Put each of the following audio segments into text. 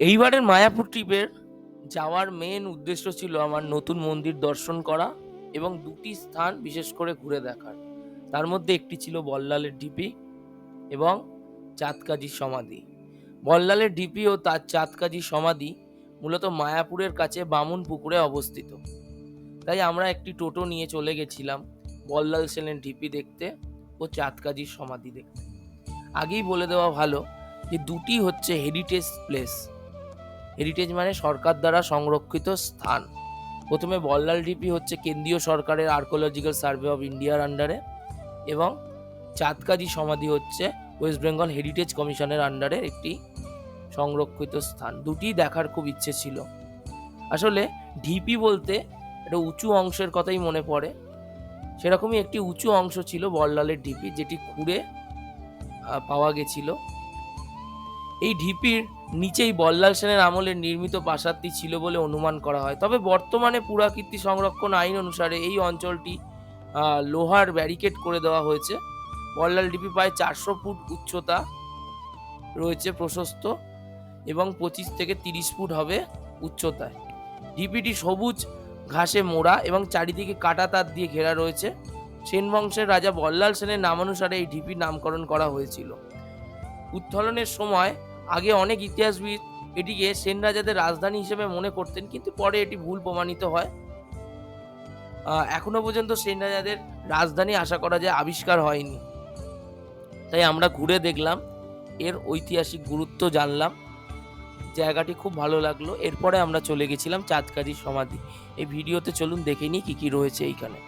এইবারের মায়াপুর ট্রিপের যাওয়ার মেন উদ্দেশ্য ছিল আমার নতুন মন্দির দর্শন করা এবং দুটি স্থান বিশেষ করে ঘুরে দেখার। তার মধ্যে একটি ছিল বল্লালের ঢিপি এবং চাঁদকাজির সমাধি। বল্লালের ঢিপি ও তার চাঁদকাজির সমাধি মূলত মায়াপুরের কাছে বামুন পুকুরে অবস্থিত। তাই আমরা একটি টোটো নিয়ে চলে গেছিলাম বল্লাল সেনের ঢিপি দেখতে ও চাঁদকাজির সমাধি দেখতে। আগেই বলে দেওয়া ভালো যে দুটি হচ্ছে হেরিটেজ প্লেস হেরিটেজ মানে সরকার দ্বারা সংরক্ষিত স্থান। প্রথমে বল্লাল ডিপি হচ্ছে কেন্দ্রীয় সরকারের আর্কোলজিক্যাল সার্ভে অফ ইন্ডিয়ার আন্ডারে এবং চাঁদকাজি সমাধি হচ্ছে ওয়েস্ট বেঙ্গল হেরিটেজ কমিশনের আন্ডারে একটি সংরক্ষিত স্থান। দুটি দেখার খুব ইচ্ছে ছিল। আসলে ঢিপি বলতে একটা উঁচু অংশের কথাই মনে পড়ে। সেরকমই একটি উঁচু অংশ ছিল বল্লালের ঢিপি যেটি খুঁড়ে পাওয়া গেছিল। এই ঢিপির নিচেই বল্লাল সেনের আমলের নির্মিত প্রাসাদটি ছিল বলে অনুমান করা হয়। তবে বর্তমানে পুরাকীর্তি সংরক্ষণ আইন অনুসারে এই অঞ্চলটি লোহার ব্যারিকেড করে দেওয়া হয়েছে। বল্লাল ঢিপি প্রায় চারশো ফুট উচ্চতা রয়েছে প্রশস্ত এবং পঁচিশ থেকে তিরিশ ফুট হবে উচ্চতায়। ঢিপিটি সবুজ ঘাসে মোড়া এবং চারিদিকে কাটা তার দিয়ে ঘেরা রয়েছে। সেন বংশের রাজা বল্লাল সেনের নামানুসারে এই ঢিপির নামকরণ করা হয়েছিল। উত্থলনের সময় আগে অনেক ইতিহাসবিদ এটিকে সেন রাজাদের রাজধানী হিসেবে মনে করতেন, কিন্তু পরে এটি ভুল প্রমাণিত হয়। এখনও পর্যন্ত সেন রাজাদের রাজধানী আশা করা যায় আবিষ্কার হয়নি। তাই আমরা ঘুরে দেখলাম, এর ঐতিহাসিক গুরুত্ব জানলাম, জায়গাটি খুব ভালো লাগল। এরপরে আমরা চলে গেছিলাম চাঁদকাজির সমাধি। এই ভিডিওতে চলুন দেখে নিই কী কি রয়েছে এইখানে।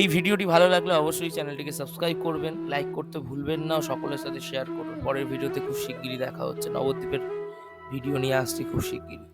এই ভিডিওটি ভালো লাগলে অবশ্যই চ্যানেলটিকে সাবস্ক্রাইব করবেন, লাইক করতে ভুলবেন না সকলের সাথে শেয়ার করুন। পরের ভিডিওতে খুব শিগগিরই দেখা হচ্ছে। নবদ্বীপের ভিডিও নিয়ে আসছি খুব শিগগিরই।